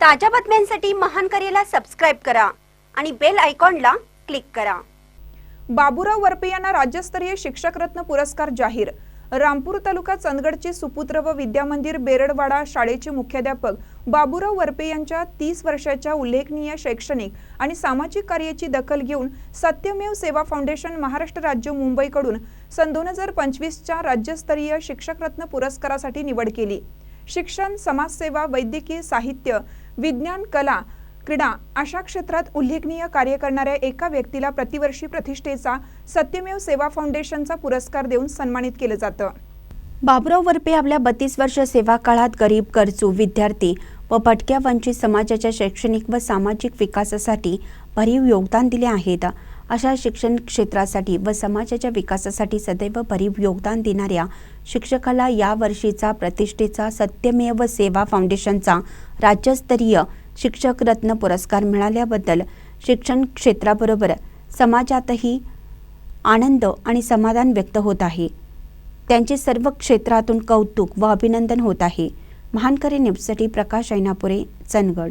ताज्या बातम्यांसाठी महान करेला सबस्क्राईब करा आणि बेल आयकॉनला क्लिक करा. बाबुराव वरपे यांना राज्यस्तरीय शिक्षक रत्न पुरस्कार जाहीर. रामपूर तालुका चंदगडचे सुपुत्र व विद्यामंदिर बेरडवाडा शाळेचे मुख्याध्यापक बाबुराव वरपे यांच्या तीस वर्षाच्या उल्लेखनीय शैक्षणिक आणि सामाजिक कार्याची दखल घेऊन सत्यमेव सेवा फाउंडेशन महाराष्ट्र राज्य मुंबईकडून सन दोन हजार पंचवीसच्या राज्यस्तरीय शिक्षक रत्न पुरस्कारासाठी निवड केली. शिक्षण समाजसेवा वैद्यकीय साहित्य विज्ञान कला क्रीडा अशा क्षेत्रात उल्लेखनीय कार्य करणाऱ्या एका व्यक्तीला प्रतिवर्षी प्रतिष्ठेचा सत्यमेव सेवा फाउंडेशनचा पुरस्कार देऊन सन्मानित केलं जातं. बाबुराव वरपे आपल्या बत्तीस वर्ष सेवा काळात गरीब गरजू विद्यार्थी व भटक्या वंचित समाजाच्या शैक्षणिक व सामाजिक विकासासाठी भरीव योगदान दिले आहेत. अशा शिक्षण क्षेत्रासाठी व समाजाच्या विकासासाठी सदैव भरीव योगदान देणाऱ्या शिक्षकाला या वर्षीचा प्रतिष्ठेचा सत्यमेव सेवा फाउंडेशनचा राज्यस्तरीय शिक्षक रत्न पुरस्कार मिळाल्याबद्दल शिक्षण क्षेत्राबरोबर समाजातही आनंद आणि समाधान व्यक्त होत आहे. त्यांचे सर्व क्षेत्रातून कौतुक व अभिनंदन होत आहे. महानकरी न्यूजसाठी प्रकाश ऐनापुरे चंदगड.